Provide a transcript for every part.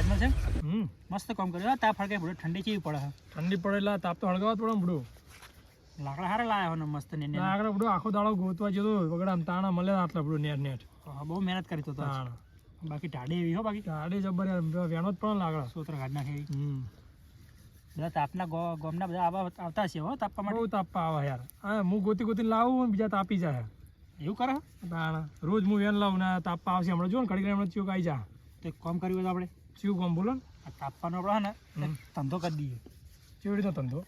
રાજમાં છે. હમ મસ્ત કામ કર્યું. તાપ ફળકે બધું ઠંડી ચેવી પડે ઠંડી પડે એટલે તાપ તો હળગાવત પડે બધું લાકડા હારે લાયા હોને મસ્ત ને લાકડા બધું આખો દાડો ગોતવા જતો વગડા આમ તાણા મળે આટલા બધું નેટ નેટ. બહુ મહેનત કરી તો તો બાકી ટાઢી એવી હો બાકી. ગાડી જબર વેણો જ પણ લાકડા. સૂત્ર કાઢ નાખે. હમ. બધા તાપના ગોમના બધા આવા આવતા છે હો તાપવા માટે. બહુ તાપવા આવે યાર. હા હું ગોતી ગોતી લાવું બીજા તાપી જાય. એવું કરે તાણા. રોજ હું વેન લાવું ને તાપવા આવશે. હમણાં જો ને ઘડી હમણાં ચોક આવી જા. તો કામ કર્યું આપણે. ચિયું કોમ બોલો ને આ તાપવાનો આપણે હે ને ધંધો કરી દઈએ ચેવડીનો ધંધો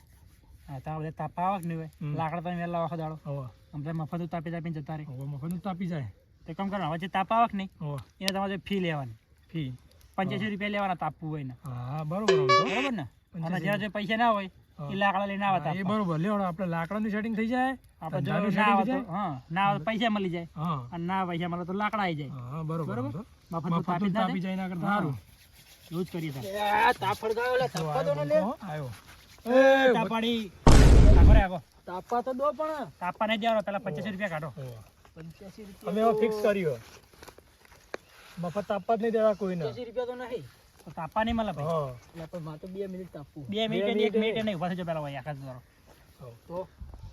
હા તો બધા તાપા આવે હમ. હોય લાકડા તમે વહેલા આખો દાડો હવે તો મફત તાપી તાપીને જતા રહે હવે મફતનું તાપી જાય તો કામ કરો હવે જે તાપ આવે નહીં એને તમારે ફી લેવાની ફી પંચ્યાસી રૂપિયા લેવાના તાપવું હોય ને હા બરોબર બરોબર ને અને પંચ્યાસી. જે પૈસા ના હોય એ લાકડા લઈને આવે હા, એ. બરોબર લ્યો આપણે લાકડાની સેટિંગ થઈ જાય આપણે જો ના આવે તો હા ના આવે પૈસા મળી જાય હા અને ના પૈસા મળે તો લાકડા આવી જાય હા બરોબર બરોબર. આમ તો. તાપી જાય ના કરતા જાય. જાય કરીએ સારું એવું જ કરીએ તાર. જો આયો એ તાપાડી આગો આવો. તાપા તો દો પણ. તાપા નહીં જારો પેલા પચાસી રૂપિયા કાઢો. 85 રૂપિયા. અમે હવે ફિક્સ કર્યો. મફત તાપા જ નહીં દેવા કોઈને. પંચ્યાસી રૂપિયા તો નહીં. તો તાપવા નહીં મળે ભાઈ. હા. એટલે પણ માં તો બે મિનિટ તાપવું. 2 મિનિટ અને એક મિનિટ મિનિટ નહીં ઊભા થજો પેલા ભાઈ આખા દ્વારા તો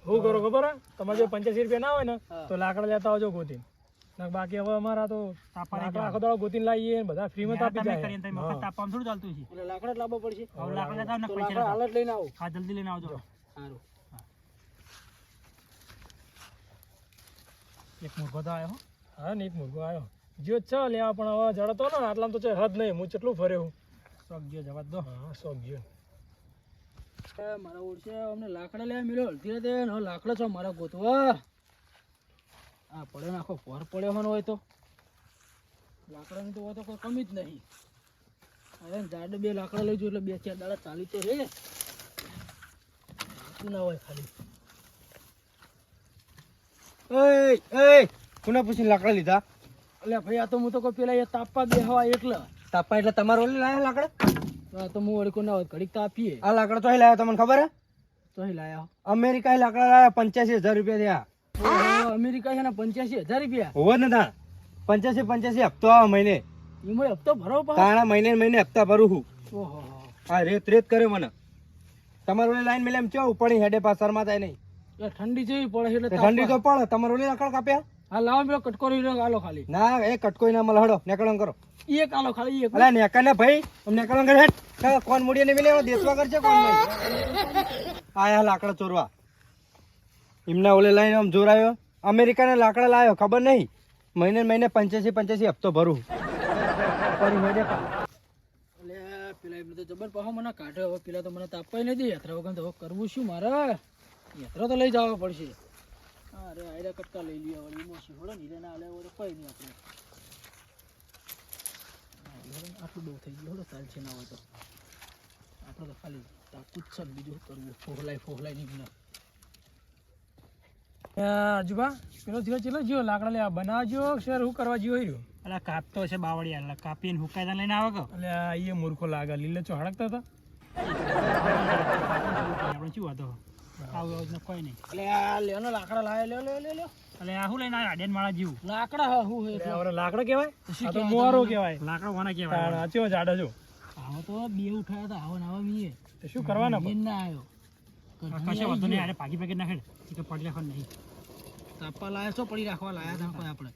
શું કરો ખબર? તમારે જો પંચ્યાસી રૂપિયા ના હોય ને તો લાકડા લેતા આવજો ગોતીને. ના બાકી હવે અમારા તો લાકડા આખો દાડો ગોતીને લાવીએ બધા ફ્રીમાં તાપી જાય. કરીને તમે મફત તાપવામાં થોડું ચાલતું છે. એટલે લાકડા જ લાવવા પડશે. હવે લાકડા લેતા આવો ને પૈસા લાકડા લેતા હાલ જ લઈને આવો. હા જલ્દી લઈને આવજો. સારું. એક મુર્ગો તો આવ્યો હા. ને એક મુર્ગો આવ્યો જો છ લેવા પણ હવે જડતો ને આટલામાં તો છે હદ નહીં. હું કેટલું ફરે હું. શોખ ગયો જવા દો. હા શોખ ગયો. મારા ઓળશે અમને લાકડા લેવા મળ્યો. અડધી રાતે લાકડા છો મારા ગોતવા. આ પડ્યો નાખો ફોર પડ્યો મને હોય તો. લાકડાની તો હોય તો કોઈ કમી જ નહીં. અરે જાડે બે લાકડા લઈ એટલે બે ચાર દાડા ચાલી તો રે ના હોય ખાલી. કોને પૂછીને લાકડા લીધા? એટલે ભાઈ આ તો હું તો કોઈ પેલા એ તાપવા બેહવા એકલા તાપા એટલે તમારો ઓલી લાયા લાકડા? તો હું વળી ના હોય ઘડીક તાપીએ આ લાકડા તો લાયા તમને ખબર હે? તો લાયા અમેરિકા લાકડા લાયા પંચ્યાસી હજાર રૂપિયા થયા. અમેરિકા છે ને પંચ્યાસી હજાર રૂપિયા. હોવે ને તા પંચ્યાસી પંચ્યાસી હપ્તો આવે મહિને. એમાં હપ્તો ભરો તાણા મહિને મહિને હપ્તા ભરું છું ઓહો. આ રેત રેત કર્યો મને. તમારે ઓલી લાઈન મેલે એમ કેવું પડી હેડે પાસરમાં થાય નહીં. ઠંડી જેવી પડે એટલે ઠંડી તો પડે. તમારે ઓલી લાકડા કાપ્યા? હા લાવો પેલો કટકો આલો ખાલી. ના એ કટકો ના મળે હડો નેકળો કરો એક આલો ખાલી એક. અલા નેકા ને ભાઈ નેકળો કરે હેડ. કોણ મૂડી ને મિલે દેશવા કરશે કોણ નહીં આયા લાકડા ચોરવા. એમના ઓલે લાઈન આમ જોરાયો અમેરિકાના લાકડા લાવ્યો ખબર નહીં? મહિને મહિને પંચ્યાસી પંચ્યાસી હપ્તો ભરું. પેલા એમને તો જબર પાહો મને કાઢ્યો હવે પેલા તો મને તાપવાય નથી યાત્રા વગર તો કરવું શું મારે? યાત્રા તો લઈ જવા પડશે. અરે, આયરા કટકા લઈ લઈએ વળી શું હોડે નીરે ના હવે તો કોઈ નહીં આપણે આટલું બહુ થઈ ગયું હોડે ચાલશે ના હોય તો. આપણે તો ખાલી જ છે બીજું કરવું? ફોહલાય ફોહલાય નહીં આજુબા પેલો ધીરો ચેલો જીવો લાકડા લે બનાવજો શેર હું કરવા જીવો રહ્યો અલા કાપતો છે બાવળિયા એટલે કાપીને હુકાયદા લઈને આવે કે? આ એ મૂર્ખો લાગે લીલે ચો હડકતા હતા. આપણે શું હતો આવું આવું કોઈ નહીં. એટલે આ લેનો લાકડા લાવે લ્યો લ્યો લ્યો લ્યો. એટલે આ શું લઈને આ અડેન માળા જીવ. લાકડા હા હું હે એટલે લાકડો કહેવાય? આ તો મોરો કહેવાય. લાકડો કોને કહેવાય? આ ચેવો જાડો જો આવો તો બે ઉઠાયા હતા આવો ને આવા મીએ. શું કરવાના ના આવ્યો. કશે વાંધો નહીં આને પાકી પેકેટ નાખે તો પડી રાખવાનું નહીં. તાપા લાયા છો પડી રાખવા લાયા હતા કોઈ આપણે?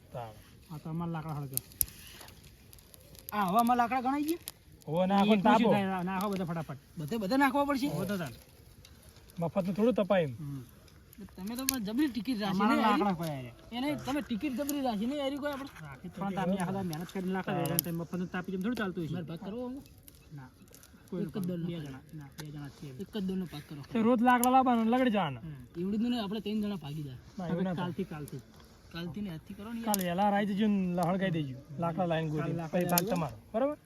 આ તો અમારા લાકડા હળગે. આ હવામાં લાકડા ગણાઈ ગયા હોવે નાખો તાપો. નાખો બધા ફટાફટ. બધે બધે નાખવા પડશે? બધો તાર મફતનું થોડું તપાય એમ. તમે તો જબરી ટિકિટ રાખી લાકડા કોઈ એને તમે ટિકિટ જબરી રાખી ને એરી કોઈ આપણે? પણ તમે આખા મહેનત કરીને લાકડા મફતનું તાપી જેમ થોડું ચાલતું હોય ભાગ કરવો ના. એક જ દોરનો બે જણા. ના બે જણા જ એક જ દોરનો ભાગ કરો. તો રોજ લાકડા લાવવાના લગડી જવાના. એવડી નહીં આપણે ત્રણ જણા ભાગી જાય. કાલથી કાલથી કાલથી. ને આજથી કરો ને કાલે એલા રાઈ દેજો ને હળગાઈ દેજો. લાકડા લાઈન ગોળી પછી ભાગ તમારો. બરાબર?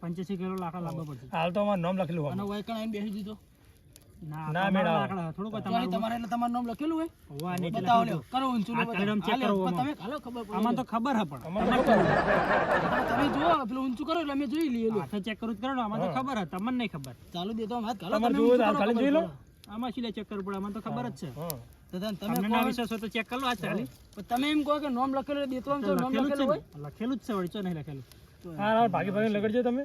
પંચ્યાસી કિલો લાકડા લાવવા પડશે. હાલ તો અમારું નામ લખેલું અને હોય વાયકણ આવીને બેસી દીધો. ના ના તમારા મેળ આવે. લાકડા થોડું તમારે તમારે એટલે તમારું નામ લખેલું હોય? હોવા નહીં બતાવો લ્યો. કરો ઊંચું આ કાલે આમ check હાલે, કરો તમે હાલો ખબર પડે આમાં તો ખબર હે પણ. અમારે તો ખબર. તમે જુઓ પેલું ઊંચું કરો એટલે અમે જોઈ લઈએ લ્યો. હાથે ચેક કરું જ કરો આમાં તો ખબર હે તમને નહીં ખબર. ચાલુ દે તો હાથ. ઘાલો, તમે જોવું ઊંચું તો કરો, ખાલી જોઈ લો. આમાં શું ચેક કરવું પડે? આમાં તો ખબર જ છે. તમે ના વિશ્વાસ હોય તો ચેક કરો આ તમે એમ કહો કે નામ લખેલું આમ તો નામ લખેલું છે હોય? લખેલું જ છે વળી નહીં લખેલું? હા હા ભાગી ભાગી લગડજો તમે.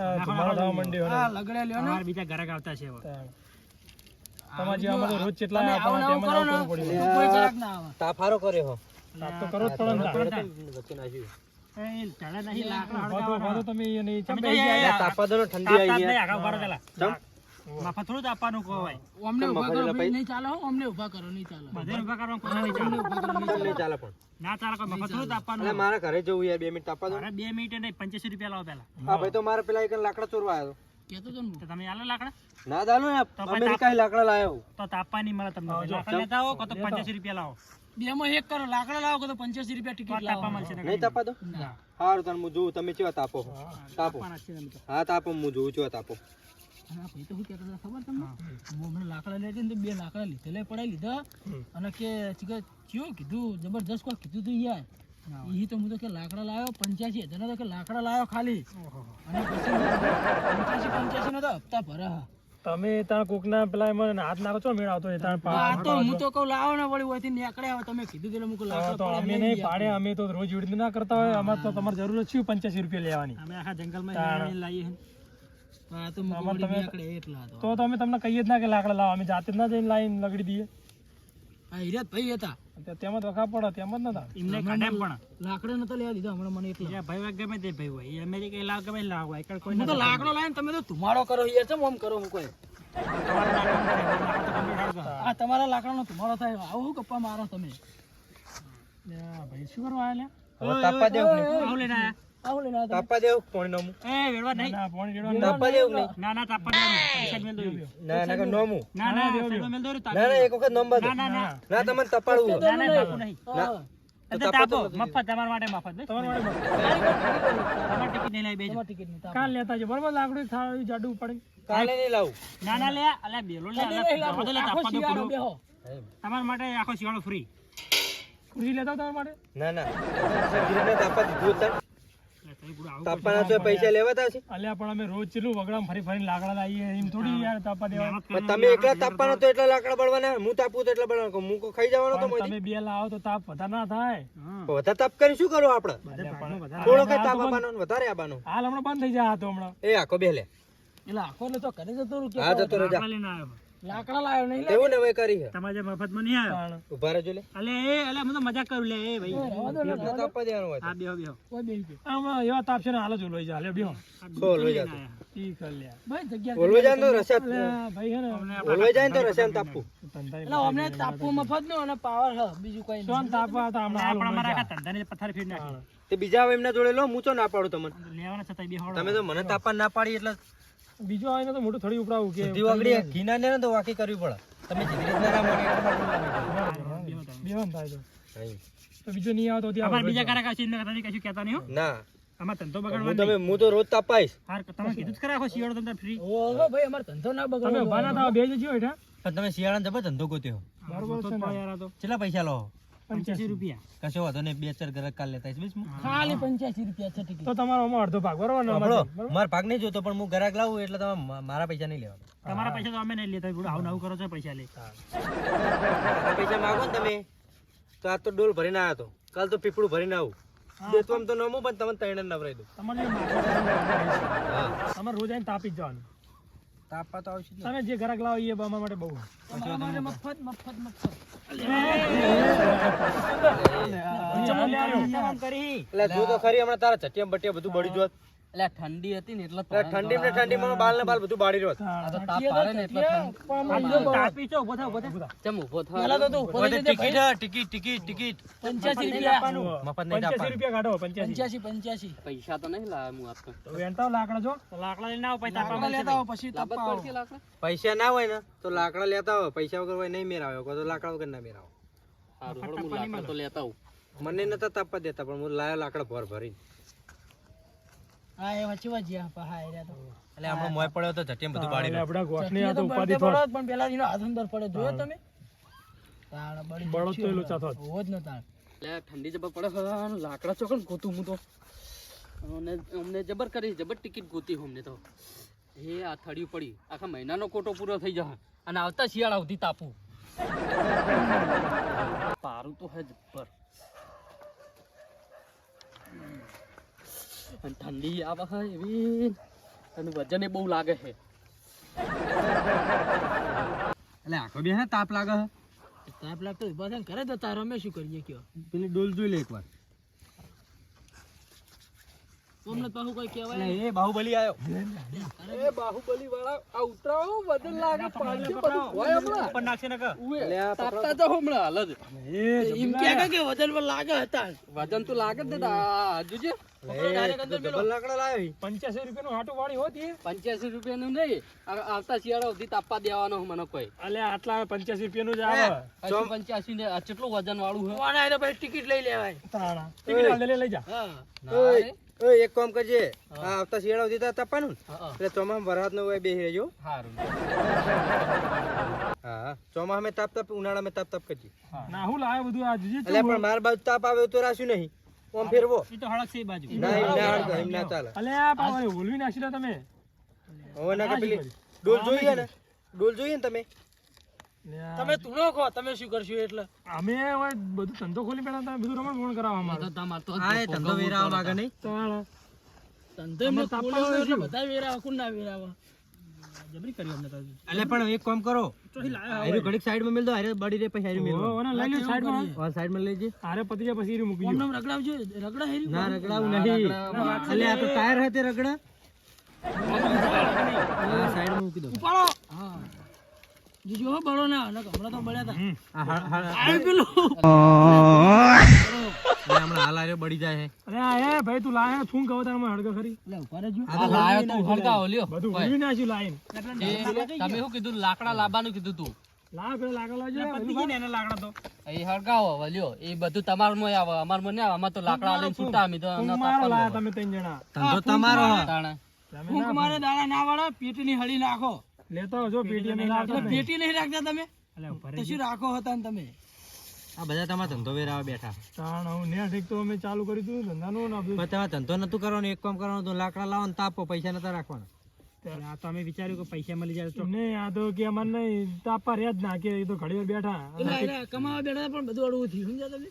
આ ધુમાડો થવા માંડ્યો ને. આ લગડે લ્યો. ને. બીજા ઘરે આવતા છે હવે. તમારા રોજ કેટલા તેમાં આવવું. કોઈ જરાક ના આવે. તાફારો કર્યો હો. તાપ તો જ પડે ને વચ્ચે નાખ્યું મારા ઘરે જવું બે મિનિટ આપવા દો. બે મિનિટ નહીં પંચ્યાસી રૂપિયા લાવો પેલા. ભાઈ તો મારે પેલા એક લાકડા ચોરવા આવ્યો કહેતો તો ને તમે આલો લાકડા? ના દાલો ને લાકડા લાયો તો તાપવા નહીં મળે તમને. લાકડા લેતા આવો તો પંચ્યાસી રૂપિયા લાવો. બે એક કરો લાકડા લાવો કે તો પંચ્યાસી રૂપિયા ટિકિટ તાપવા મળશે નહીં તાપા દો? સારું તને હું જોઉં. તમે કેવા તાપો તાપો. તાપવાના જ છે તમે તો. હા તાપો હું જોઉં છું તાપો? ભાઈ તો શું કહેતા હતા ખબર તમને? હમણાં લાકડા લેતી ને બે લાકડા લીધેલા પડાઈ લીધા. અને કે કીધું જબરજસ્ત કોઈ કીધું તું યાર. ઈ તો હું તો કે લાકડા લાવ્યો પંચ્યાસી હજાર તો કે લાકડા લાવ્યો ખાલી. અને પછી પંચ્યાસી પંચ્યાસી નો તો હપ્તા ભરે તમે ત્યાં કોકના પેલા મને હાથ નાખો છો મેળ આવતો હોય ત્યાં પા- આ તો હું તો કઉ લાવો ને વળી હોય નીકળે હવે તમે કીધું એટલે મુકું લાકડા તો અમે નહીં પાડે અમે તો રોજ વીડિયો ના કરતા હોય અમારે તો તમારે જરૂર છે પંચ્યાસી રૂપિયા લેવાની. અમે આખા જંગલમાં લાવીએ તો મુકું વળી નીકળે એટલા તો. તો તો અમે તમને કહીએ જ ના કે લાકડા લાવો અમે જાતે જ ના જઈને લાઈન લગડી દઈએ. હા હિરત ભાઈ હતા. તેમાં તો વખા પડે તેમાં જ નતા. એમને કાઢે પણ. લાકડા નતો લેવા દીધા હમણાં મને એટલા. ભાઈ હોય ગમે તે ભાઈ હોય. અમેરિકા લાવ ગમે લાવ હોય. કોઈ હું તો લાકડો લાવીને તમે તો ધુમાડો કરો યાર ચમ કરો હું કોઈ આ તમારા લાકડાનો ધુમાડો થાય આવું ગપ્પા મારો તમે? ભાઈ શું કરવા તાપા દેવું. આવું લઈને આવ્યા તાપા દેવું પાણી નોમું એ વેડવા નહીં ના પાણી રેડવાનું. તાપા દેવું નહીં ના ના તાપવા દેવાનું. પૈસા મેલ દો. ના ના કે ના ના સાઈડમાં મેલ દો ના ના એક વખત નંબર ના ના ના ના તમને તપાડવું ના ના તાપવું નહીં હા. એ તો તાપો મફત તમારા માટે મફત ભાઈ. તમારે વાળે તમારે ટિકિટ નહીં લાવી બેજો તમારી ટિકિટ નહીં કાલ લેતા છે બરોબર લાકડું થાળી જાડું પડે કાલે નહીં લાવું ના ના લે અલે બેલો લે અલે જવા દો લે, આખો શિયાળો તમારા માટે આખો શિયાળો ફ્રી ખુરશી લેતા તમારા માટે ના ના તાપા દીધું તાપવાના તો પૈસા લેવાતા છે અલ્યા પણ અમે રોજ ચેટલું વગડામ ફરી ફરીને લાકડા લાવીએ એમ થોડી યાર તાપા દેવા. તમે એકલા તાપવાના તો એટલા લાકડા બળવાના હું તાપું તો એટલા બળવાના. હું ખાઈ જવાનો તો તમે બે લાવો તો તાપ વધારે ના થાય. વધારે તાપ કરી શું કરો આપણે? થોડો કઈ તાપ આપવાનો વધારે આપવાનો. હાલ હમણાં બંધ થઈ જાય તો હમણાં. એ આખો બે લે. એટલે આખો તો ઘરે જતો હા જતો રજા લઈને આવ્યો? લાકડા લાવ્યો નહીં એવું ને હવે કરી તમારે જે મફતમાં નહીં આવ્યો? ઊભા રહેજો લે. અલે એ અલે હું તો મજાક કરું લે એ ભાઈ. એટલે તાપવા દેવાનું હોય હા બેહો બેહો કોઈ બેહી ગયો. હમણાં એવા તાપ છે ને હાલ જ ઓલોઈ જાય લ્યો બેહો તો. ઓલવાઈ જતો ઈ કર લ્યા ભાઈ જગ્યા ઓલવાઈ જાય તો રસ્યા ભાઈ હે ને. ઓલવાઈ જાય તો રસ્યા તાપવું એટલે અમને તાપવું મફત નો અને પાવર હ બીજું કોઈ નહીં તાપવા હતા? હમણાં હાલ પણ ઓલોઈ અમારા જાય. પથ્થર ફેરી નાખ્યો તે બીજા હવે એમના જોડે લો હું તો ના પાડું તમને. લેવાના છતાં બેહો તમે તો મને તાપા ના પાડી એટલે બીજો આવીને તો મોટું થોડી ઉપડાવું કે સીધી વગડી ઘીના ને તો વાકી કરવી પડે. તમે જેવી રીતના ના મને. બેવાન થાય તો. તો બીજો નહીં આવતો ત્યાં અમારે બીજા કારા કાશી એમને કદાચ કશું કહેતા નહીં હો. ના. અમાર ધંધો હું તમે હું તો રોજ તપાઈશ. હાર તમે કીધું જ ખરા આખો શિયાળો ધંધા ફ્રી ઓહો ભાઈ અમાર ધંધો ના બગડો તમે ઊભા ના થાવ બે જજો હેઠા. પણ તમે શિયાળા જબર ધંધો ગોત્યો. બરોબર છે ને યાર આ તો. કેટલા પૈસા લો? પંચ્યાસી રૂપિયા. કશો વાંધો નહીં બે ચાર ઘરે કાલ લેતા બસ. ખાલી પંચ્યાસી રૂપિયા છે ટિકિટ. તો તમારો આમાં અડધો ભાગ બરોબર? ને સાંભળો ભાગ નહીં જોતો પણ હું ગ્રાહક લાવું એટલે તમે મારા પૈસા નહીં લેવાના તમારા પૈસા તો અમે નહીં લેતા આવું નવું કરો છો પૈસા લે. પૈસા માગો ને તમે તો આ તો ડોલ ભરીને આવ્યો તો. કાલ તો પીપળું ભરીને આવું. બેસવામાં તો નમું પણ તમને તૈણ નવરાઈ દઉં. તમારે રોજ આવીને તાપી જ જવાનું. તાપા તો આવશે તમે જે ગ્રાહક લાવો એ અમારા માટે બહુ મફત મફત મફત કરી એટલે જો તો ખરી હમણાં તારા ચટિયા બટિયા બધું બળી જોત એટલે ઠંડી હતી ને એટલે ઠંડી ને ઠંડીમાં બાલ ને બાલ બધું બાળી રહ્યો તાપ પાડે ને એટલે તાપી છો ઊભો થાવ ઊભો થાવ ચમ ઊભો થા. પેલા તો તું ઊભો થઈ ટિકિટ ટિકિટ ટિકિટ ટિકિટ. પંચ્યાસી રૂપિયા મફત નહીં પંચ્યાસી તાપવાનું રૂપિયા કાઢો પંચ્યાસી. પંચ્યાસી પંચ્યાસી. પૈસા તો નહીં લાવે હું આપતો. તો વેણતા લાકડા જો. લાકડા લઈને આવો પછી તાપા લેતા આવો પછી તાપા આવો. પૈસા ના હોય ને તો લાકડા લેતા હોય પૈસા વગર હોય નહીં મેરાવ્યો. કોઈ તો લાકડા વગર ના મેરાવો. મને નતા તાપવા દેતા પણ હું લાયો લાકડા ભર ભરી હા એ હા તો. એટલે મોય પડ્યો તો બધું ગોઠની આ તો તો ઉપાધિ બળદે થોડ બળદ, પણ પેલા એનો હાથ અંદર પડે જોયો તમે? બળી તો લોચા ઠંડી જબર પડે લાકડા ચોકન ગોતું હું તો. અને અમને જબર કરી જબર ટિકિટ ગોતી અમને તો. એ આ થડિયું પડી. આખા મહિનાનો કોટો પૂરો થઈ જશે. અને આવતા શિયાળા સુધી તાપું. પારું તો હે જબ્બર અને ઠંડી આવે હે એવી. અને વજન એ બહુ લાગે છે એટલે આખો બે હે તાપ લાગે તાપ લાગતો ઊભા થઈને કરે તો તારે અમે શું કરીએ કયો? પેલી ડોલ જોઈ લે એકવાર. પાછું કોઈ કહેવાય. એ બાહુબલી આવ્યો એ બાહુબલી વાળા આ ઉતરાવો બદલ લાગે પાછી બધું હોય હમણાં. ઉપર નાખશે ને તાપતા તો હમણાં હાલ જ. એમ કે કે વજન પર લાગે હતા. વજન તો લાગે જ ને. પંચ્યાસી રૂપિયાનું હાટું વાળી હોતી પંચ્યાસી રૂપિયાનું નહીં આવતા શિયાળા સુધી તાપવા દેવાનો મને કોઈ. અલે આટલા પંચ્યાસી રૂપિયાનું જ આવે. હજુ પંચ્યાસી ને કેટલું વજન વાળું પછી ટિકિટ લઈ લેવાય. ટિકિટ લઈ જા. ના એક કામ કરજે. આ આવતા શિયાળા સુધી તાર તાપવાનું ને? હા, એટલે ચોમાસા વરસાદ નો હોય બેસી રહેજો. હા ચોમાસા મેં તાપ તાપ ઉનાળા મેં તાપ તાપ કરજે. ના હું લાવે બધું આ જોજે એટલે પણ માર બાજુ તાપ આવે તો રાખ્યું નહીં. ઓમ ફેરવો. ઈ તો હળક છે બાજુ. ના ના ના ચાલે. અલે આ પાવર ઓલવી નાખી તમે. હવે ના કે પેલી ડોલ જોઈએ ને? ડોલ જોઈએ ને તમે? તમે તુણો કહો તમે શું કરશો એટલે? અમે હવે બધું ધંધો ખોલી પેલા તમે બધું રમણ ભણ કરાવવા તો તમાર તો આ ધંધો વેરાવા માંગે નહીં. તાણા ધંધો એમને ખોલ્યો એટલે બધા વેરાવા કોણ ના વેરાવા? જબરી કરી અમને તો એટલે પણ એક કામ કરો. હારી ઘડીક સાઈડમાં મેલ દો હારે બડી રે પછી હારી મેલ દો. ઓને લઈ લો સાઈડમાં ઓન સાઈડમાં. જે હારે પતી જાય પછી ઈ મૂકી દો. કોણ રગડાવજો રગડા હેરી ના રગડાવું નહીં. એટલે આ તો ટાયર હતે રગડા. હા સાઈડમાં મૂકી દો. ઉપાડો. હા. જીજો હો બળો ના નકર હમણાં તો બળ્યા હતા આ પેલું. હમણાં હાલ હારે બળી જાય અરે આ ભાઈ તું લાયા શું કહો તારે મને ખરી. એટલે ઊભા રહેજો. આ લાયો તું હળગાવો લ્યો બધું ઓલવી નાખ્યું લાઈન. તમે શું કીધું? લાકડા લાવવાનું કીધું તું? લાવ પેલા લાવજો પતી એને લાકડા તો. એ હળગાવો વલ્યો. એ બધું તમારમાં આવે અમાર મને આવે અમાર તો લાકડા લઈને છૂટા અમે તો. તમે ત્રણ જણા. ધંધો તમારો. ફૂંક મારે દાણા ના વાળા પેટીની હળી નાખો. લેતા આવજો પેટી નહીં રાખતા પેટી નહીં રાખતા તમે? તો શું રાખો હતા ને તમે? આ બધા તમારા ધંધો વેરાવા બેઠા. તાણ હું ને ઠીક તો અમે ચાલુ કરી દીધું ધંધાનું ને. પણ તમારે ધંધો નતું કરવાનો એક કામ કરવાનું તો લાકડા લાવો ને તાપો પૈસા નતા રાખવાના. આ તો અમે વિચાર્યું કે પૈસા મળી જાય તો. ને આ તો કે અમારે નહીં તાપા રહ્યા જ ના કે એ તો ઘડી વાર બેઠા કમાવા બેઠા પણ બધું અડવું થયું સમજ્યા તમે?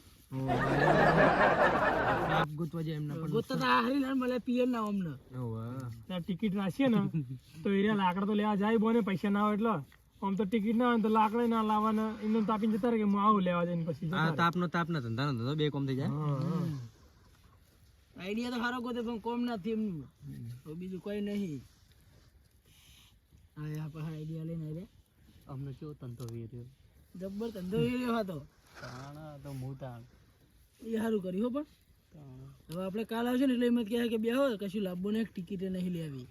ગોતવા જાય એમને ગોતતા તો ના મળે પિયર ના અમને ત્યાં ટિકિટ રાખીએ ને તો એરિયા લાકડા તો લેવા જાય બોને પૈસા ના હોય એટલે. આમ તો ટિકિટ ના હોય તો લાકડા ના લાવવાના એમને તાપીને જતા રહે કે હું આવું લેવા જઈને પછી જતા આ રહે. તાપ નો તાપ ના ધંધા નો ધંધો બે કોમ થઈ જાય. હા, હા. આઈડિયા તો સારો ગોતે પણ કોમ નથી એમનું. બીજું કોઈ નહીં. હા પાછા આઈડિયા લઈને રે અમને કેવો ધંધો વેર્યો? જબ્બર ધંધો હતો. તાણા તો તાણ એ સારું કર્યું હો પણ. હવે આપણે કાલ આવશે ને એટલે એમ જ કહે કે બે હોય કશું લાભો ને એક ટિકિટ નહીં લેવી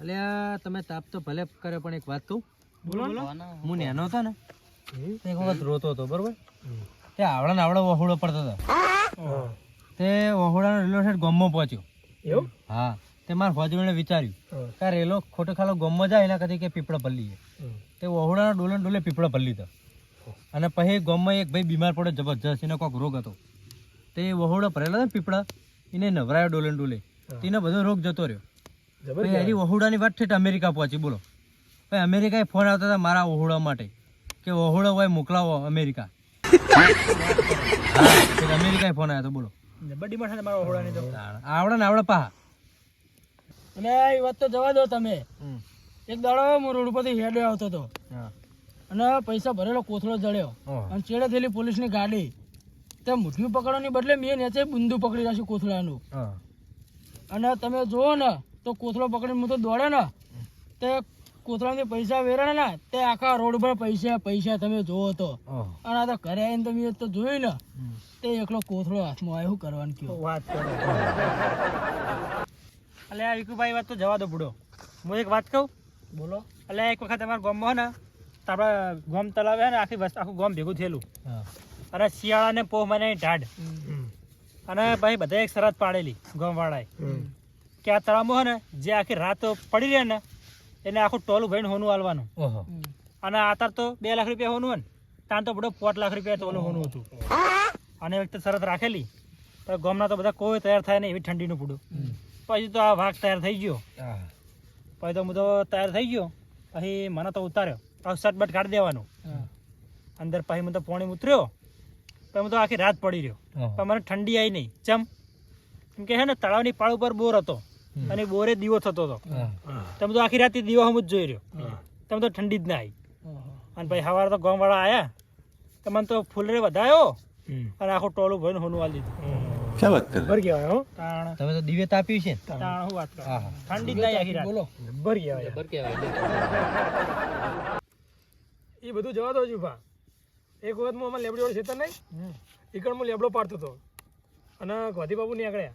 એટલે તમે તાપ તો ભલે કરે પણ એક વાત કહું. બોલો? હું નેનો હતો ને એક વખત રોતો હતો બરોબર? તે આવડા ને આવડો વહોડો પડતો હતો. તે વહોડાનો રેલવે સ્ટેશન ગોમમાં પહોંચ્યો. એવું? હા. તે મારા ફોજવીને વિચાર્યું. કે રેલો ખોટો ખાલો ગોમમાં જાય એના કદી કે પીપળો ભલી હમ. તે વહોડાના ડોલે ડોલે પીપળો ભલી હતો અને પછી ગોમમાં એક ભાઈ બીમાર પડ્યો જબરજસ્ત એને કોઈક રોગ હતો. તે વહોડો ભરેલો ને પીપળા. એને નવરાયો ડોલે ને ડોલે. તેને બધો રોગ જતો રહ્યો. એની વહોડાની વાત ઠેઠ અમેરિકા પહોંચી બોલો. ભાઈ અમેરિકાએ ફોન આવતા હતા મારા વહોડા માટે કે વહોડો હોય મોકલાવો અમેરિકા. અમેરિકાએ ફોન આવ્યો હતો બોલો. છે આવડે ને આવડે પાહા. અને એ વાત તો જવા દો તમે. એક દાડો હું રોડ ઉપરથી હેડે આવતો હતો અને પૈસા ભરેલો કોથળો જડ્યો. અને ચેડે થયેલી પોલીસની ગાડી. તે મુઠ્ઠી પકડવાની બદલે મેં નીચે બુંદુ પકડી રાખ્યું કોથળાનું. અને તમે જુઓ ને તો કોથળો પકડીને હું તો દોડે ને તે કોથળામાંથી પૈસા વેરાણે ને તે આખા રોડ પર પૈસા પૈસા તમે જોવો તો. અને આ તો ઘરે આવીને તમે તો જોયું ને તે એકલો કોથળો હાથમાં આવ્યો કરવાનું કયો. વાત કરો. એટલે આ વિકુભાઈ વાત તો જવા દો બુડો. હું એક વાત કહું? બોલો. એટલે એક વખત અમારા ગામમાં ને આપણા ગામ તલાવે ને આખી વસ્તુ આખું ગામ ભેગું થયેલું. હા. અને શિયાળાને પોહ મને ઢાઢ. અને ભાઈ બધા એક શરત પાડેલી ગામવાળાએ. કે આ તળાવમાં હે ને જે આખી રાત પડી રહે ને એને આખું ટોલું ભરીને હોનું હાલવાનું અને આતાર તો બે લાખ રૂપિયા હોનું હોય ને તાન તો બધો પોત લાખ રૂપિયા ટોલું હોનું હતું. અને એક વખતે શરત રાખેલી તો ગામના તો બધા કોઈ તૈયાર થાય નહીં એવી ઠંડીનું પૂડું. પછી તો આ વાઘ તૈયાર થઈ ગયો. પછી તો હું તો તૈયાર થઈ ગયો. પછી મને તો ઉતાર્યો. શર્ટ બટ કાઢી દેવાનું. અંદર પછી હું તો પોણી ઉતર્યો. પછી તો આખી રાત પડી રહ્યો. તમારે પણ મને ઠંડી આવી નહીં. ચમ? કેમ કે હે ને તળાવની પાળ ઉપર બોર હતો. અને બોરે દીવો થતો હતો. તમે તો આખી રાત દીવો હમ જ જોઈ રહ્યો. તમે તો ઠંડી જ ના આવી અને ભાઈ સવારે તો ગામ વાળા આયા તમને તો ફૂલરે વધાયો. અને આખું ટોલું ભરીને હોનું વાળી દીધું ભર કહેવાય હો. તાણ. તમે તો દિવ્ય તાપ્યું છે. તાણ હું વાત કરું. હા, હા. ઠંડી જ ના આખી રાત. બોલો. ભર એ બધું જવા દો ભા એક વખત હું આમાં લેબડી વાળો ખેતર નહીં ઈકણ હું લેબડો પાડતો હતો. અને ગોધી બાબુ નીકળ્યા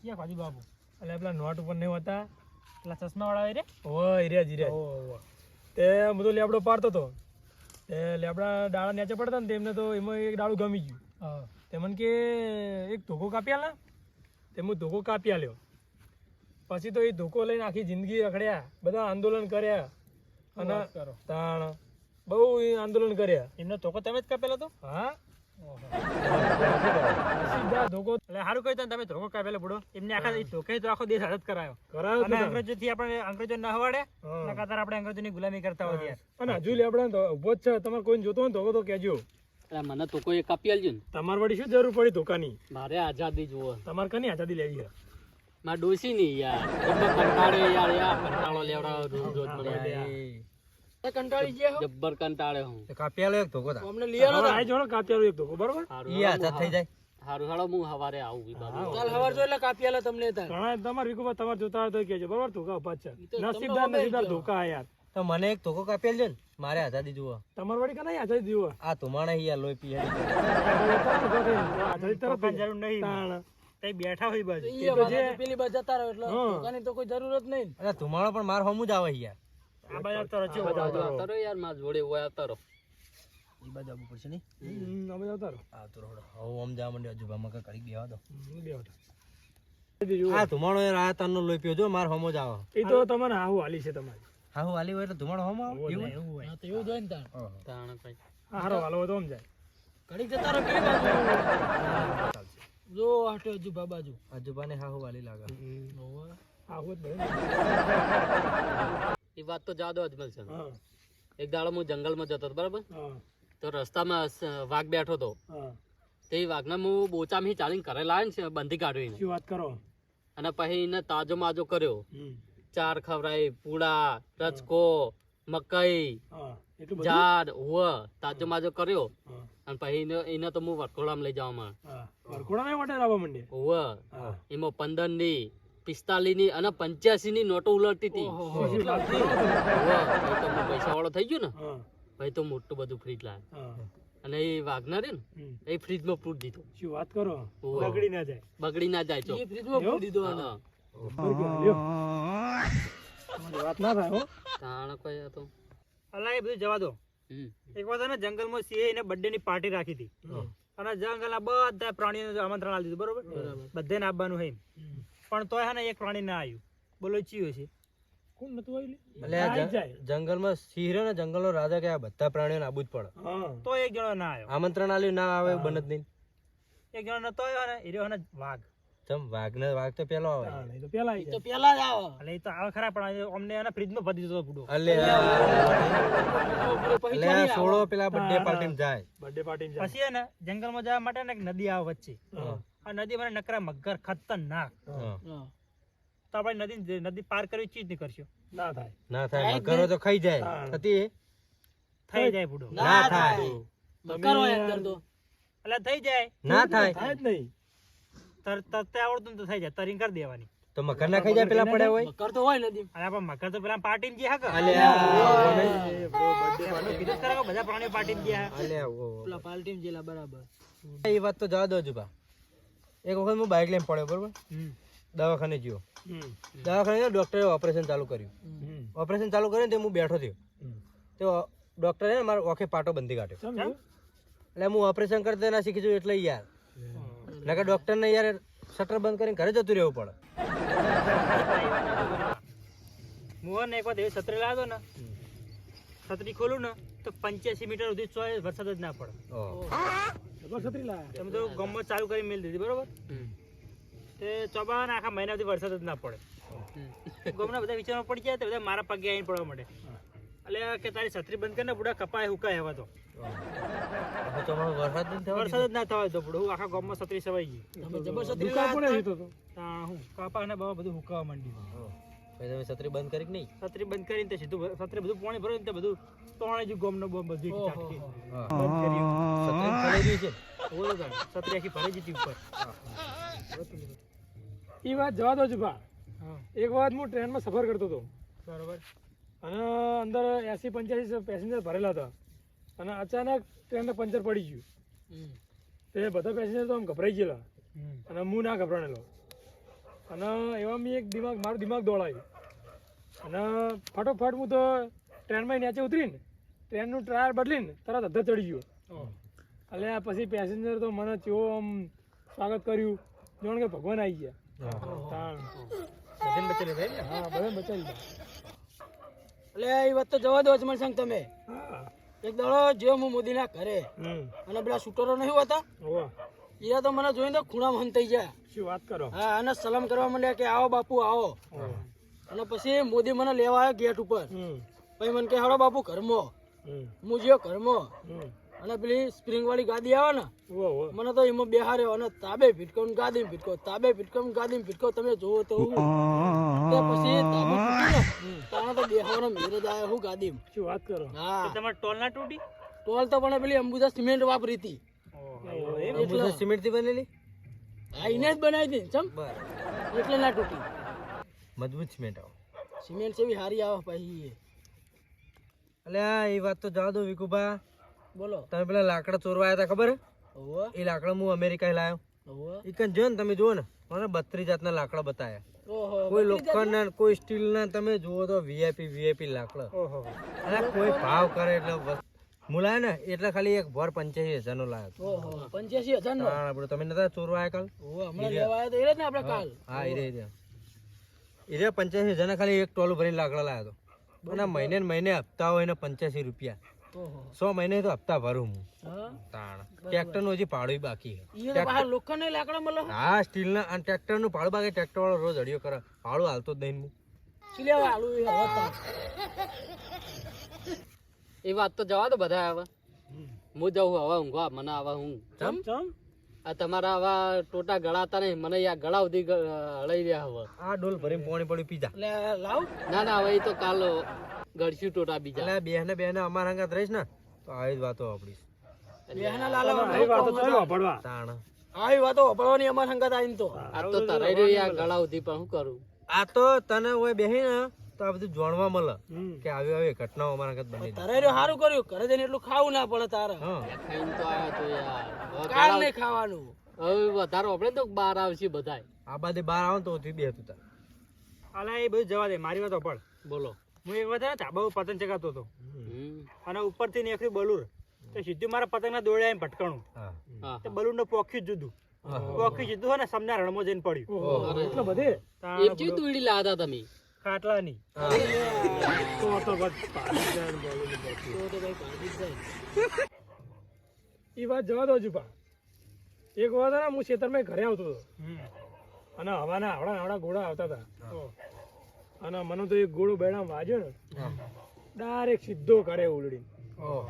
ક્યાં ગોધી બાબુ એટલે પેલા નોટ ઉપર નહીં હતા. પેલા ચશ્મા વાળા રે? ઓ હિર્યા જીર્યા ઓહો. તે બધો લેબડો પાડતો હતો. તે લેબડા ડાળા નીચે પડતા ને તેમને તો એમાં એક ડાળું ગમી ગયું. હા. તે મને કે એક ધોકો કાપી આલા તે હું ધોકો કાપી આલ્યો. પછી તો એ ધોકો લઈને આખી જિંદગી રખડ્યા બધા આંદોલન કર્યા. અને કરો. તાણ બહુ ઈ આંદોલન કર્યા. એમનો તોકો તમે જ કાપેલો તો? હા. સીધા ધોકો. એટલે સારું કહ્યું તને તમે ધોકો કાપેલો બુડો. એમને આખા એ ધોકે તો આખો દેશ હાલત કરાયો. કરાયો અને અંગ્રેજોથી આપણે અંગ્રેજો ના હવાડે હા. આપણે અંગ્રેજોની ગુલામી કરતા હોય અને હજુ લેબડા તો ઊભો જ છે. તમારે કોઈ જોતો હોય ધોકો તો કહેજો. મને તો કોઈ કાપી આલજો ને. તમારે વળી શું જરૂર પડી ધોકાની? મારે આઝાદી જુઓ તમારે કની આઝાદી લેવી છે? મારે ડોસી નહીં યાર કંટાળે યાર યાર. કંટાળો લેવડાવ રોજ રોજ મને એ કંટાળી ગયા જબ્બર કંટાળે હું. તો કાપી એક ધોકો તા. અમને લઈ આવો હવે આ જોડો કાપ્યારો એક ધોકો બરોબર? ઈ આઝાદ થઈ જાય. હારું હાલો હું હવારે આવું કાલ સવાર જો એટલે કાપી તમને તાર. ઘણા તમારે વિકુભા તમાર જોતા હોય તો કેજો બરોબર? ધોકા ઊભા જ છે. નસીબદાર નસીબદાર ધોકા આ યાર. તો મને એક ધોકો કાપી આલજો ને મારે આઝાદી જુઓ. તમાર વળી કનાઈ આઝાદી જુઓ? આ તુમાણે યાર લોહી પી આઝાદી તરફ જરૂર નહીં તાણ. તઈ બેઠા હોય બાજુ. પેલી બાજુ જતા રહો એટલે. તો કોઈ જરૂરત નહીં અરે તુમાણો પણ માર હમું જ આવે યાર. આ બાજુ આવતા રહો યાર મારા જોડે હોય આવતા રહો. ઈ બાજુ આવવું પડશે નહીં? અમે જતા રહો. આવતો રહો. હવે આમ જવા માંડ્યો હજુ ભામાં કરી બેવા દો હમ, બે આ ધુમાડો યાર આ તારનો લોહી પીયો જો માર હમો જ આવે. એ તો તમને આવું હાલી છે તમારી. હા હું હોય એટલે ધુમાડો હમો એવું એવું હોય તો એવું જ ને હાહુ તાણ ભાઈ હારો હાલો તો આમ જાય. ઘડીક જતા રહો પેલી બાજુ જો આટો હજુ બાજુ આજુબાને હા વાલી લાગે. આવું જ. એ વાત તો જાદો અજમલ છે એક દાડો હું જંગલમાં જતો હતો બરાબર? તો રસ્તામાં વાઘ બેઠો હતો. તે વાઘને હું બોચામાં ચાલીને ઘરે લાવ્યો ને બંધી કાઢ્યો શું વાત કરો? અને પછી એને તાજો માજો કર્યો. ચાર ખવરાઈ પૂડા રચકો મકઈ ઝાડ હુવ તાજો માજો કર્યો. અને પછી એને તો હું વરકોડામાં લઈ જવામાં. માં વરકોડા વાટે લાવવા માંડે હુવ. એમાં પંદરની પિસ્તાલીસની અને પંચ્યાસી ની નોટો ઉલટતી હતી. પૈસા વાળો થઈ ગયો ને. ભાઈ તો મોટું બધું ફ્રીજ લાવે. અને એ વાઘના રે ને એ ફ્રીજમાં ફ્રૂટ દીધો. શું વાત કરો? બગડી ના જાય. બગડી ના જાય તો ફ્રીજમાં ફ્રૂટ દીધો આને. હા. બરોબર, લ્યો. તમારી વાત ના થાય હો. તાણ કોઈ હતો. અલા એ બધું જવા દો. એક વાર ને જંગલમાં સિંહે એને બર્થડે ની પાર્ટી રાખી હતી. અને જંગલના બધા પ્રાણીઓને આમંત્રણ આપી દીધું બરોબર? બધાને આવવાનું હોય. પણ તોય હે ને એક પ્રાણી ના આવ્યું. બોલો ચિયો છે. કોણ નતું આવ્યું એટલે જંગલમાં સિંહ ને જંગલનો રાજા કે આ બધા પ્રાણીઓ નાબૂદ પડે. તો એક જણો ના આવ્યો. આમંત્રણ આલ્યું ના આવે બને જ નહીં. એક જણો નતો આવ્યો ને એ રહ્યો ને વાઘ. તમ વાઘ ને વાઘ તો પેલો આવે. તો પેલા તો પેલા જ આવો. એટલે એ તો આવે ખરા પણ અમને એના ફ્રીજમાં ભરી દીધો બુડો અલે સોળો પેલા બર્થડે પાર્ટી જાય. બર્થડે પાર્ટી જાય પછી હે જંગલમાં જવા માટે ને એક નદી આવે વચ્ચે. આ નદી મને નકરા મગર ખતરનાક. તો આપણે નદી નદી પાર કરવી ચીજ નહીં કરશો. ના થાય. ના થાય મગરો તો ખાઈ જાય. થતી થઈ જાય બુડો. ના થાય. મગર હોય અંદર તો. એટલે થઈ જાય. ના થાય. થાય જ નહીં. તર તરતે આવડતું તો થઈ જાય. તરીન કરી દેવાની. તો મકર ના ખાઈ જાય પેલા પડ્યા હોય? મકર તો હોય નદી. અરે પણ મકર તો પેલા પાર્ટી ને હા કે અલે કીધું બધા પ્રાણીઓ પાર્ટી ગયા અલે પેલા પાલટી જેલા બરાબર. એ વાત તો જવા દો જુબા. એક વખત હું બાઇક લઈને પડ્યો બરોબર? દવાખાને ગયો. હમ. દવાખાને ડોક્ટરે ઓપરેશન ચાલુ કર્યું. હમ. ઓપરેશન ચાલુ કર્યું તે હું બેઠો થયો. તો ડોક્ટરે મારો ઓખે પાટો બંધી કાઢ્યો. એટલે હું ઓપરેશન કરતા ના શીખી છું એટલે યાર. નકર ડોક્ટર ને યાર શટર બંધ કરીને ઘરે જતું રહેવું પડે. મોહન એક વાર એવી છત્રી લાવ્યો ને. છત્રી ખોલું ને. તો પંચ્યાસી મીટર સુધી ચોય વરસાદ જ ના પડે. તમે તો ગમત ચાલુ કરી મેળ દીધી બરોબર? તે ચોબા આખા મહિના સુધી વરસાદ જ ના પડે. ગમના બધા વિચારો પડી જાય તો બધા મારા પગે આવીને પડવા માટે એટલે કે તારી છત્રી બંધ કરીને બુડા કપાય હુકાય હવે તો. વરસાદ નથી થવા વરસાદ જ ના થવાય તો બુડું આખા ગામમાં છત્રી સવાઈ ગઈ. જબરજસ્ત હું કપા અને બધું હુકાવા માંડ્યું પછી તમે છત્રી બંધ કરી કે નહીં? છત્રી બંધ કરીને તે સીધું છત્રી બધું પાણી ભરે ને તે બધું તોણે જ ગોમનો બોમ બધું. ચાટકી બંધ ગઈ છે. ઓલો ગણ છત્રી આખી ભરી જતી ઉપર. ઈ વાત જવા દો છું ભા એક વાત હું ટ્રેનમાં સફર કરતો હતો. બરોબર. અને અંદર એસી પંચ્યાસી પેસેન્જર ભરેલા હતા. અને અચાનક ટ્રેનને પંચર પડી ગયું. હમ. તે બધા પેસેન્જર તો આમ ગભરાઈ ગયેલા. અને હું ના ગભરાણેલો. અને એવા મેં એક દિમાગ મારું દિમાગ દોડાયું. અને ફટોફટ હું તો ટ્રેનમાં નીચે ઉતરીને ટ્રેનનું ટાયર બદલીને તરત અધ્ધર ચડી ગયો. એટલે પછી પેસેન્જર તો મને ચેવો આમ સ્વાગત કર્યું. જોણ કે ભગવાન આવી ગયા. બધાને બચેલું થાય હા બધા બચાવી ગયા એટલે એ વાત તો જવા દો અજમલ સંઘ તમે. હા. એક દાડો જો હું મોદીના ઘરે. અને પેલા શૂટરો નહીં હોતા? એ તો મને જોઈને તો ખૂણા મન થઈ ગયા શું વાત કરો? હા અને સલામ કરવા માંડ્યા કે આવો બાપુ આવો. અને પછી મોદી મને લેવા આવ્યો ગેટ ઉપર. પછી મને કે હારો બાપુ ઘરમાં. હું જ્યો ઘરમાં. અને પેલી સ્પ્રિંગ વાળી ગાદી આવે ને મને તો એમાં બેહાર્યો અને તાબે ભીટકો ગાદી ભીટકો તાબે ભીટકો ગાદી ભીટકો તમે જોવો તો પછી તાબુ તૂટી તો બેહવાનો મેરો જ આવ્યો હું ગાદી શું વાત કરો? હા. તમારે ટોલ ના તૂટી ટોલ તો પણ પેલી અંબુજા સિમેન્ટ વાપરી હતી. અંબુજા સિમેન્ટથી બનેલી? હા એને જ બનાવી હતી ચમ. એટલે ના તૂટી. મજબૂત સિમેન્ટ આવો. સિમેન્ટ જેવી હારી આવે પછી એટલે એ વાત તો જવા દો વિકુભા બોલો. તમે પેલા લાકડા ચોરવા આવ્યા હતા ખબર? એ લાકડા હું અમેરિકા લાવ્યો એ જો ને તમે જુઓ ને? મને બત્રીસ જાતના લાકડા બતાયા. કોઈ કોઈ લોખંડના કોઈ સ્ટીલના તમે જુઓ તો વીઆઈપી વીઆઈપી લાકડા. અને કોઈ ભાવ કરે એટલે લાવ્યો ને એટલે ખાલી એક ભર પંચ્યાસી હજાર નો લાયો ઓહો પંચ્યાસી હજાર નો હા આપણું તમે નતા ચોરવા આવ્યા કાલ? ઓહો હમણાં લેવા આવ્યા તો એ જ ને આપણે કાલ. હા એ રે એ રે પંચ્યાસી હજાર ખાલી એક ટોલું ભરીને લાકડા લાયો હતો. અને મહિને મહિને હપ્તા હોય ને પંચ્યાસી રૂપિયા. સો મહિને તો હપ્તા ભરું હું. તાણ. ટ્રેક્ટરનું હજી ભાડું બાકી લોખંડ લાકડા મળે હા. સ્ટીલ ના અને ટ્રેક્ટરનું ભાડું બાકી ટ્રેક્ટર વાળો રોજ અડિયો કરે. ભાડું હાલતો જ નહીં હું લેવા એ વાત તો જવા દો બધા હવે હું જઉં હવે ઊંઘવા મને હવે હું. ચમ? ચમ? આ તમારા આવા ટોટા ગળાતા નહીં મને યાર ગળા સુધી ગ- રહ્યા હવે આ ડોલ ભરીને પોણી પડી પીજા એટલે લાવ. ના ના હવે તો કાલ ગળશું ટોટા બીજા. એટલે બેહને બેહને અમારા હંગાત રહીશ ને તો આવી જ વાતો આપણી બેહના લાલા આવી વાતો ચાલો પડવા તાણ. આવી વાતો પડવાની અમાર સંગત આવીને તો. આ તો તરાઈ રહ્યું યાર ગળા સુધી પણ શું કરું? આ તો તને હોય બેહી ને તો આ બધું જાણવા મળે કે આવી આવી ઘટનાઓ અમારા ઘર બની તારે રહ્યો સારું કર્યું ઘરે જઈને એટલું ખાવું ના પડે તારે. ખાઈને તો આવ્યો તો યાર. કાલ નહીં ખાવાનું. હવે વધારો આપણે તો બહાર આવશે બધાય. આ બાદે બહાર આવો તો ઓછી બેહતું તા અલા એ બધું જવા દે મારી વાત પણ બોલો. હું એક વધારે ને ધાબા ઉપર પતંગ ચગાવતો હતો. અને ઉપરથી નીકળી બલૂર. તો સીધું મારા પતંગના દોડે એમ ભટકાણું. તો બલૂર તે બલૂન પોખ્યું જ જુદું. પોખ્યું જુદું હોય ને સમના રણમાં જઈને પડ્યું. એટલે બધે? કેવી દોડી લાદા તમે? ખાટલાની. તો ઈ વાત જવા દો હજુ પા એક વાત હતા ને હું ખેતરમાં ઘરે આવતો હતો. અને હવાના આવડા આવડા ઘોડા આવતા હતા. અને મને તો એક ઘોડો બેડા વાજ્યો ને. ડાયરેક્ટ સીધો કરે ઉલડી ઓહ.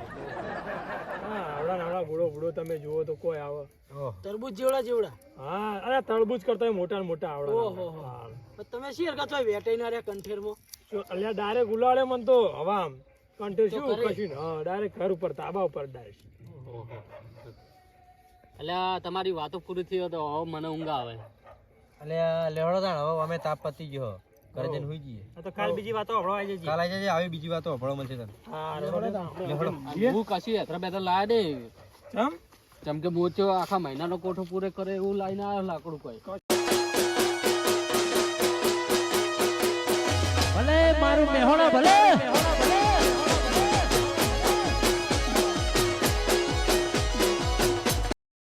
હા આવડા આવડા ઘોડો ઘોડો તમે જુઓ તો કોઈ આવે. ઓહ. જેવડા જેવડા. હા અરે તળબૂચ કરતા મોટા મોટા આવડા ઓહો. તમે શી હરકત હોય વેટાઈ કંઠેરમાં અલ્યા ડાયરેક્ટ ઉલાડે મને તો હવા આમ કંઠે શું કશું હા ડાયરેક્ટ ઘર ઉપર તાબા ઉપર ડાયરેક્ટ અલ્યા આ તમારી વાતો પૂરી થઈ હોય તો હવે મને ઊંઘ આવે. અલ્યા લેવડો તાણ હવે અમે તાપ પતી ગયો. ઘરે જઈને હુઈ જઈએ. તો કાલ બીજી વાતો હભળવા આવી જજે. કાલ આવી જજે આવી બીજી વાતો હભળો મળશે તને. હા હું કશી હેતરા બેતરા લાયા દે. ચમ? ચમ કે મોચો આખા મહિનાનો કોઠો પૂરે કરે એવું લાઈને આ લાકડું કોઈ. ભલે મારું મેહોણા ભલે.